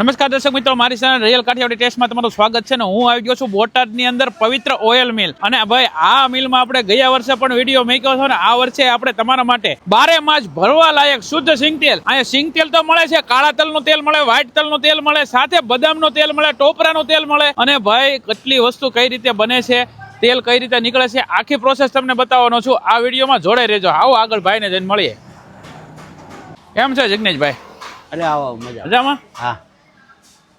નમસ્કાર દર્શક મિત્રો મારી સાથે રિયલ કાઠિયાવાડી ટેસ્ટમાં તમારું સ્વાગત છે ને હું આવી ગયો છું બોટાદની અંદર પવિત્ર ઓઇલ મિલ. અને ભાઈ આ મિલમાં આપણે ગયા વર્ષે પણ વીડિયો મેક્યો છો ને આ વર્ષે આપણે તમારા માટે બારે માસ ભરવા લાયક શુદ્ધ સિંગ તેલ. અહીંયા સિંગ તેલ તો મળે છે કાળા તલનું તેલ મળે વ્હાઈટ તલનું તેલ મળે સાથે બદામનું તેલ મળે ટોપરાનું તેલ મળે. અને ભાઈ કેટલી વસ્તુ કઈ રીતે બને છે તેલ કઈ રીતે નીકળે છે આખી પ્રોસેસ તમને બતાવવાનો છું. આ વિડીયોમાં જોડે રહેજો. આવો આગળ ભાઈને જઈને મળીએ. કેમ છે જગ્નેશભાઈ? અરે આવો મજા મજામાં? હા.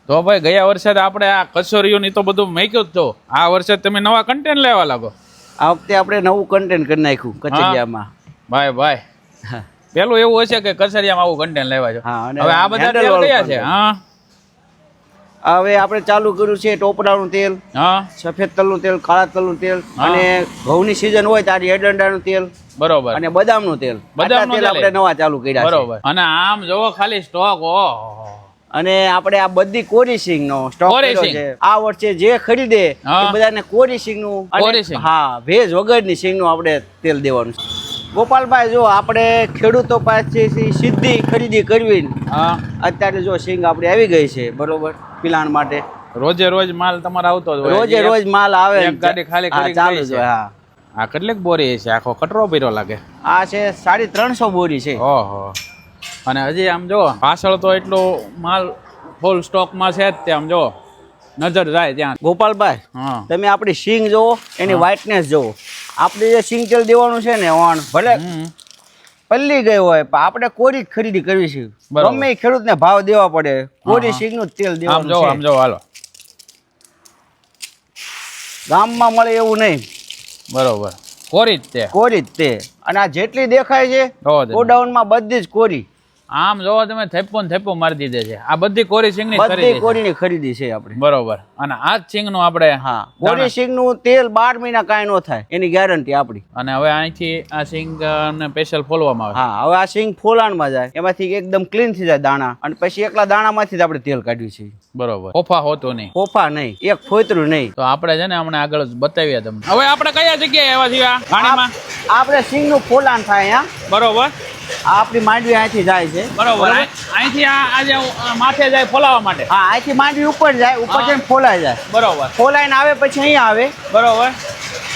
તો ભાઈ ગયા વર્ષે આપણે આ કચોરીઓની તો બધું મેક્યું જ તો આ વર્ષે તમે નવા કન્ટેન્ટ લેવા લાગો. આ વખતે આપણે નવું કન્ટેન્ટ કરી નાખ્યું કચરિયામાં. ભાઈ ભાઈ. પેલું એવું હશે કે કચરિયામાં આવું કન્ટેન્ટ લેવા છો હવે આ બધા તેલ કયા છે. હા. હવે આપણે ચાલુ કર્યું છે ટોપરાનું તેલ સફેદ તલનું તેલ કાળા તલનું તેલ અને ઘઉંની સિઝન હોય ત્યારે એડંડાનું તેલ બરોબર. અને બદામનું તેલ. બદામનું તેલ આપણે નવા ચાલુ કર્યા બરોબર. અને આમ જોવો ખાલી સ્ટોક ઓ અને આપણે આ બધી કોરી નો સ્ટોક. છે. આ વર્ષે જે ખરીદે એ બધાને કોરી સિંગ. નું હા ભેજ વગરની સિંગનું આપણે તેલ દેવાનું ગોપાલભાઈ જો આપણે ખેડૂતો પાસેથી સીધી ખરીદી કરવી અત્યારે જો સિંગ આપણી આવી ગઈ છે બરોબર પિલાણ માટે. રોજે રોજ માલ તમારે આવતો જ રોજે રોજ માલ આવે ગાડી ખાલી હા, ચાલુ જ હા. આ કેટલીક બોરી છે? આખો કટરો પીરો લાગે. આ છે સાડી ત્રણસો બોરી છે. ઓહો. અને હજી આમ જો પાછળ તો એટલો માલ ફૂલ સ્ટોકમાં છે જ તે આમ જો નજર જાય ત્યાં. ગોપાલભાઈ તમે આપણી સિંગ જોવો એની વ્હાઇટનેસ જોવો. આપણે જે સિંગ તેલ દેવાનું છે ને ઓણ ભલે પલ્લી ગઈ હોય પણ આપણે કોરી જ ખરીદી કરવી છે. ગમે ખેડૂતને ભાવ દેવા પડે કોરી. સિંગનું તેલ દેવાનું છે. આમ જો હાલો. ગામમાં મળે એવું નહીં. બરોબર. કોરી જ તે. કોરી જ તે. અને આ જેટલી દેખાય છે. ગોડાઉનમાં બધી જ કોરી. આમ જોવો તમે થેપો ને થેપો મારી દીધે છે. આ બધી કોરી સિંગની બધી ખરીદી છે. ખરીદી છે આપણે. બરોબર. અને આ જ સિંગનું આપણે હા. કોરી સિંગનું તેલ બાર મહિના કાંઈ ન થાય. એની ગેરંટી આપણી. અને હવે અહીંથી આ સિંગ ને સ્પેશિયલ ફોલવામાં આવે હા હવે આ સિંગ ફોલાણમાં જાય. એમાંથી એકદમ ક્લીન થઈ જાય દાણા. અને પછી એકલા દાણામાંથી જ આપણે તેલ કાઢ્યું છે. બરોબર. ફોફા હોતો નહીં. ફોફા નહીં. એક ફોતરું નહીં. તો આપણે છે ને હમણાં આગળ જ બતાવીએ તમને. હવે આપણે કયા જગ્યાએ એવા છીએ ગાડીમાં આપણે સિંગનું ફોલાણ થાય અહીંયા. બરોબર. આ આપણી માંડવી અહીંથી જાય છે. બરોબર. અહીંથી આ આજે અ, માથે જાય ફોલાવા માટે? હા અહીંથી માંડવી ઉપર જાય ઉપર જઈને ફોલાઈ જાય. બરોબર. ફોલાઈને આવે પછી અહીંયા આવે. બરોબર.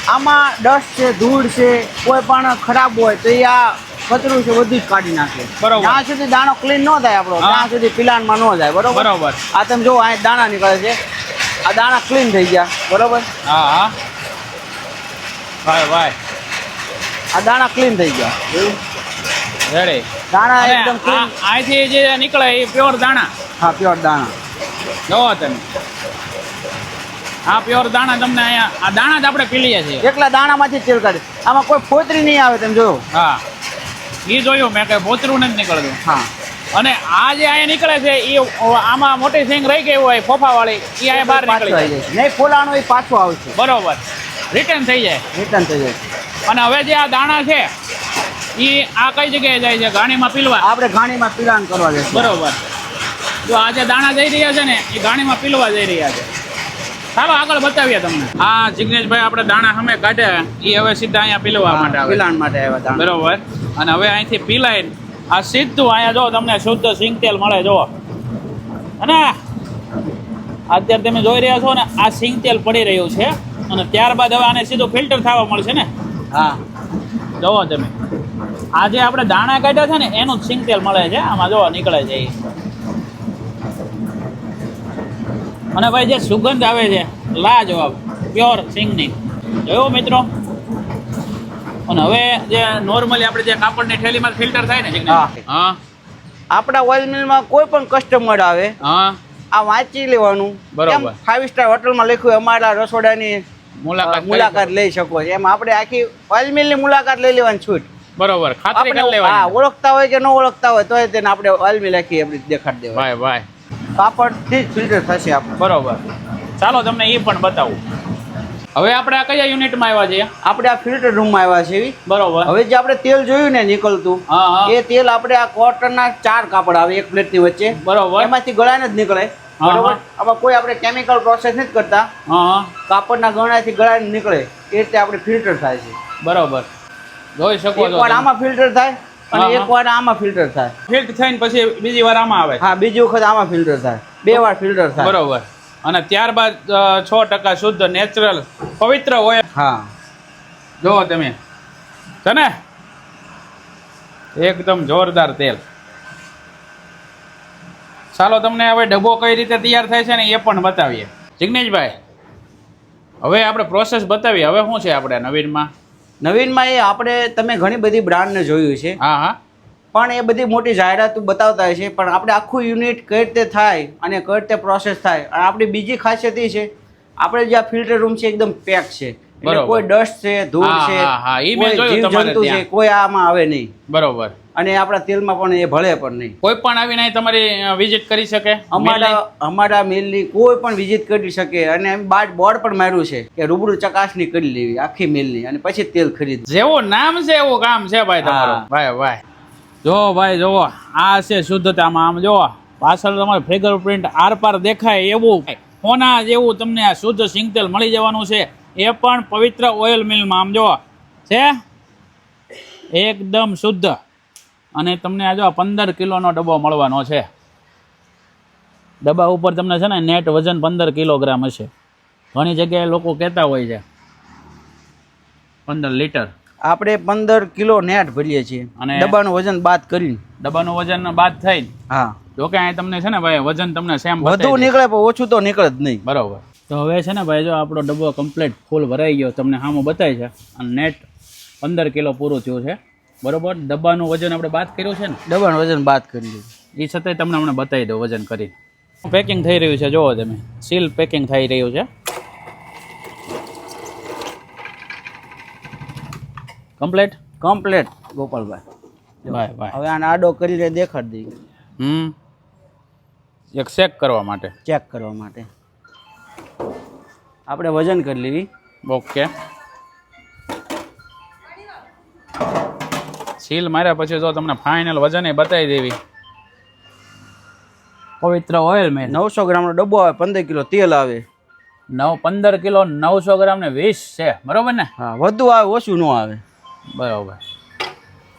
આમાં ડસ્ટ છે ધૂળ છે કોઈ પણ ખરાબ હોય તો એ આ કચરું છે બધું જ કાઢી નાખે. બરોબર. જ્યાં સુધી દાણો ક્લીન ન થાય આપણો. ત્યાં સુધી પિલાનમાં ન જાય બરોબર? બરોબર. આ તમે જો અહીં દાણા નીકળે છે. આ દાણા ક્લીન થઈ ગયા બરોબર? હા હા. ભાઈ ભાઈ. આ દાણા ક્લીન થઈ ગયા. રેડી. દાણા એકદમ ક્લીન અહીંથી જે નીકળે એ પ્યોર દાણા. હા પ્યોર દાણા. જોવો તમે. આ પ્યોર દાણા તમને અહીંયા આ દાણા જ આપણે પીલીએ છીએ. એકલા દાણામાંથી તેલ કાઢે આમાં કોઈ ફોતરી નહીં આવે તમે જોયું? હા. એ જોયું મેં કે ફોતરું નથી નીકળતું. હા. અને આ જે અહીંયા નીકળે છે એ આમાં મોટી સિંગ રહી ગઈ હોય ફોફા વાળી એ અહીંયા બહાર નીકળી જાય. જાય નહીં ફોલાણો એ પાછું આવશે. બરોબર. રિટર્ન થઈ જાય. રિટર્ન થઈ જાય અને હવે જે આ દાણા છે એ આ કઈ જગ્યાએ જાય છે? ઘાણીમાં પીલવા? આપણે ઘાણીમાં પિલાણ કરવા જશે બરોબર. જો આ જે દાણા જઈ રહ્યા છે ને એ ગાણીમાં પીલવા જઈ રહ્યા છે. ચાલો આગળ બતાવીએ તમને. આ જિગ્નેશભાઈ આપણે દાણા સામે કાઢ્યા એ હવે સીધા અહીંયા પીલવા માટે આવે પિલાણ માટે આવ્યા દાણા. બરોબર. અને હવે અહીંથી પીલાય. આ સીધું અહીંયા જો તમને શુદ્ધ સિંગ તેલ મળે જો. અને અત્યારે તમે જોઈ રહ્યા છો ને આ સિંગ તેલ પડી રહ્યું છે. અને ત્યારબાદ હવે આને સીધું ફિલ્ટર થવા મળશે ને? હા. જુઓ તમે. આ જે આપણે દાણા કાઢ્યા છે ને એનું જ સિંગ તેલ મળે છે. આમાં જો નીકળે છે અને ભાઈ જે સુગંધ આવે છે લાજવાબ પ્યોર સિંગની. જોયો મિત્રો? અને હવે જે નોર્મલી આપણે જે કાપડની થેલીમાં ફિલ્ટર થાય ને હા. હા. આપણા ઓઇલ મિલમાં કોઈ પણ કસ્ટમર આવે હા. આ વાંચી લેવાનું. બરાબર. ફાઈવ સ્ટાર હોટલમાં લખ્યું અમારા રસોડાની મુલાકાત મુલાકાત લઈ શકો છો. એમ આપણે આખી ઓઇલ મિલની મુલાકાત લઈ લેવાની છૂટ. બરોબર ખાતરી કરી લેવાની. હા ઓળખતા હોય કે ન ઓળખતા હોય તો તેને આપણે અલમી લખી આપણે દેખાડી દેવા ભાઈ ભાઈ. કાપડથી જ ફિલ્ટર થશે આપણે. બરોબર. ચાલો તમને એ પણ બતાવું. હવે આપણે આ કયા યુનિટમાં આવ્યા છીએ? આપણે આ ફિલ્ટર રૂમમાં આવ્યા છે બરોબર. હવે જે આપણે તેલ જોયું ને નીકળતું એ તેલ આપણે આ કોટનના ચાર કાપડ આવે એક પ્લેટની વચ્ચે. બરોબર. એમાંથી ગળાને જ નીકળે. બરોબર? આમાં કોઈ આપણે કેમિકલ પ્રોસેસ નથી કરતા. કાપડના ગળાથી ગળાને નીકળે. એ રીતે આપણે ફિલ્ટર થાય છે. બરોબર. જોઈ શકો છો એકવાર આમાં ફિલ્ટર થાય અને એક એકવાર આમાં ફિલ્ટર થાય. ફિલ્ટ થઈને પછી બીજી વાર આમાં આવે. હા બીજી વખત આમાં ફિલ્ટર થાય. બે વાર ફિલ્ટર થાય. બરોબર. અને ત્યારબાદ છ ટકા શુદ્ધ નેચરલ પવિત્ર હોય. હા. જુઓ તમે. છે ને? એકદમ જોરદાર તેલ. ચાલો તમને હવે ડબ્બો કઈ રીતે તૈયાર થાય છે ને એ પણ બતાવીએ. જિગ્નેશભાઈ હવે આપણે પ્રોસેસ બતાવીએ. હવે શું છે આપણે નવીનમાં? નવીનમાં એ આપણે તમે ઘણી બધી બ્રાન્ડને જોયું છે. હા હા. પણ એ બધી મોટી જાહેરાતો બતાવતા હોય છે પણ આપણે આખું યુનિટ કઈ રીતે થાય અને કઈ રીતે પ્રોસેસ થાય? અને આપણી બીજી ખાસિયત એ છે આપણે જે આ ફિલ્ટર રૂમ છે એકદમ પેક છે. એટલે. કોઈ ડસ્ટ છે ધૂળ છે કોઈ જીવજંતુ છે કોઈ આમાં આવે નહીં. બરોબર. અને આપણા તેલમાં પણ એ ભળે પણ નહીં. કોઈ પણ આવીને અહીં તમારી વિઝિટ કરી શકે? અમારા અમારા મિલની કોઈ પણ વિઝિટ કરી શકે અને એમ બાર બોર્ડ પણ માર્યું છે કે રૂબરૂ ચકાસણી કરી લેવી આખી મિલની અને પછી તેલ ખરીદ જેવો નામ છે એવું કામ છે ભાઈ તમારું. ભાઈ ભાઈ. જો ભાઈ જુઓ આ છે શુદ્ધતામાં આમ જોવો પાછળ તમારે ફિંગર પ્રિન્ટ આર પાર દેખાય એવું. સોના જેવું તમને આ શુદ્ધ સિંગતેલ મળી જવાનું છે. એ પણ પવિત્ર ઓઇલ મિલમાં આમ જો છે? એકદમ શુદ્ધ. અને તમને આ જો પંદર કિલોનો ડબ્બો મળવાનો છે. ડબ્બા ઉપર તમને છે ને નેટ વજન પંદર કિલોગ્રામ હશે. ઘણી જગ્યાએ લોકો કહેતા હોય છે પંદર લીટર આપણે પંદર કિલો નેટ ભરીએ છીએ. અને- ડબ્બાનું વજન બાદ કરીને. ડબ્બાનું વજન બાદ થઈ હા. જોકે અહીં તમને છે ને ભાઈ વજન તમને સેમ વધુ નીકળે પણ ઓછું તો નીકળે જ નહીં. બરોબર. તો હવે છે ને ભાઈ જો આપણો ડબ્બો કમ્પ્લીટ ફૂલ ભરાઈ ગયો તમને હામો બતાય છે. અને નેટ પંદર કિલો પૂરું થયું છે. બરોબર? ડબ્બાનું વજન આપણે બાદ કર્યું છે ને? ડબ્બાનું વજન બાદ કરી દીધું. એ છતાંય તમને હમણાં બતાવી દઉં વજન કરીને. પેકિંગ થઈ રહ્યું છે જોવો તમે. સીલ પેકિંગ થઈ રહ્યું છે. કમ્પ્લેટ કમ્પ્લેટ ગોપાલભાઈ. ભાઈ ભાઈ હવે આને આડો કરીને દેખાડી દઈએ હમ. એક ચેક કરવા માટે. ચેક કરવા માટે. આપણે વજન કરી લેવી. ઓકે. સીલ માર્યા પછી જો તમને ફાઇનલ વજન એ બતાવી દેવી. પવિત્ર ઓઇલ મેન નવસો ગ્રામનો ડબ્બો આવે પંદર કિલો તેલ આવે. નવ પંદર કિલો નવસો ગ્રામ ને વીસ છે. બરોબર ને? હા વધુ આવે ઓછું ન આવે. બરોબર.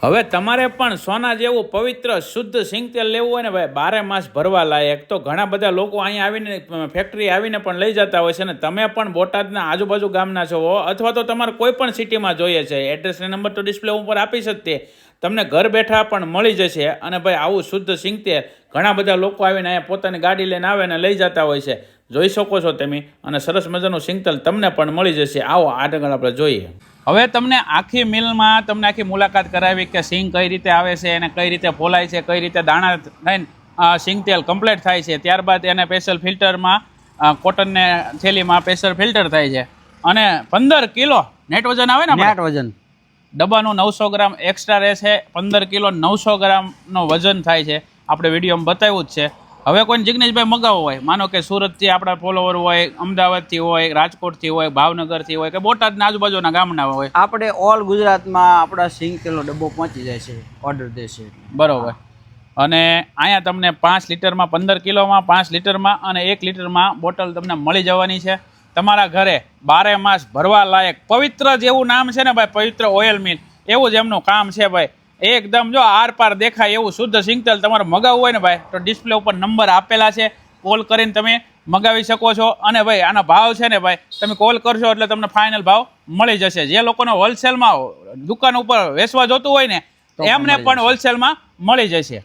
હવે તમારે પણ સોના જેવું પવિત્ર, શુદ્ધ સિંગ તેલ લેવું હોય ને ભાઈ, બારે માસ ભરવા લાયક. તો ઘણા બધા લોકો અહીંયા આવીને ફેક્ટરી આવીને પણ લઈ જતા હોય છે ને તમે પણ બોટાદના આજુબાજુ ગામના છો અથવા તો તમારે કોઈ પણ સિટીમાં જોઈએ છે. એડ્રેસ ને નંબર તો ડિસ્પ્લે ઉપર આપી શકતે તમને ઘર બેઠા પણ મળી જશે અને ભાઈ, આવું શુદ્ધ સિંગ તેલ ઘણા બધા લોકો આવીને અહીંયા પોતાની ગાડી લઈને આવે ને લઈ જતા હોય છે. જોઈ શકો છો તમે અને સરસ મજાનું સિંગતલ તમને પણ મળી જશે. આવો આગળ આપણે જોઈએ. હવે તમને આખી મિલમાં તમને આખી મુલાકાત કરાવી કે સિંગ કઈ રીતે આવે છે અને કઈ રીતે ફોલાય છે કઈ રીતે દાણા થઈને સિંગ તેલ કમ્પ્લીટ થાય છે. ત્યારબાદ એને સ્પેશિયલ ફિલ્ટરમાં કોટનને થેલીમાં સ્પેશિયલ ફિલ્ટર થાય છે. અને પંદર કિલો નેટ વજન આવે ને નેટ વજન. ડબ્બાનું નવસો ગ્રામ એક્સ્ટ્રા રહેશે પંદર કિલો નવસો ગ્રામનો વજન થાય છે. આપણે વિડીયોમાં બતાવ્યું જ છે. હવે કોઈ જિગ્નેશભાઈ મગાવો હોય માનો કે સુરતથી આપણા ફોલોવર હોય અમદાવાદથી હોય રાજકોટથી હોય ભાવનગરથી હોય કે બોટાદના આજુબાજુના ગામના હોય. આપણે ઓલ ગુજરાતમાં આપણા સિંગ તેલનો ડબ્બો પહોંચી જાય છે ઓર્ડર દેશે બરાબર. અને અહીંયા તમને પાંચ લીટરમાં પંદર કિલોમાં પાંચ લીટરમાં અને એક લીટરમાં બોટલ તમને મળી જવાની છે. તમારા ઘરે બારે માસ ભરવા લાયક પવિત્ર જેવું નામ છે ને ભાઈ પવિત્ર ઓઇલ મિલ એવું જ એમનું કામ છે ભાઈ. એકદમ જો આર પાર દેખાય એવું શુદ્ધ સિંગતેલ તમારે મગાવવું હોય ને ભાઈ તો ડિસ્પ્લે ઉપર નંબર આપેલા છે. કોલ કરીને તમે મગાવી શકો છો. અને ભાઈ આના ભાવ છે ને ભાઈ તમે કોલ કરશો એટલે તમને ફાઇનલ ભાવ મળી જશે. જે લોકોને હોલસેલમાં દુકાન ઉપર વેચવા જોતું હોય ને એમને પણ હોલસેલમાં મળી જશે.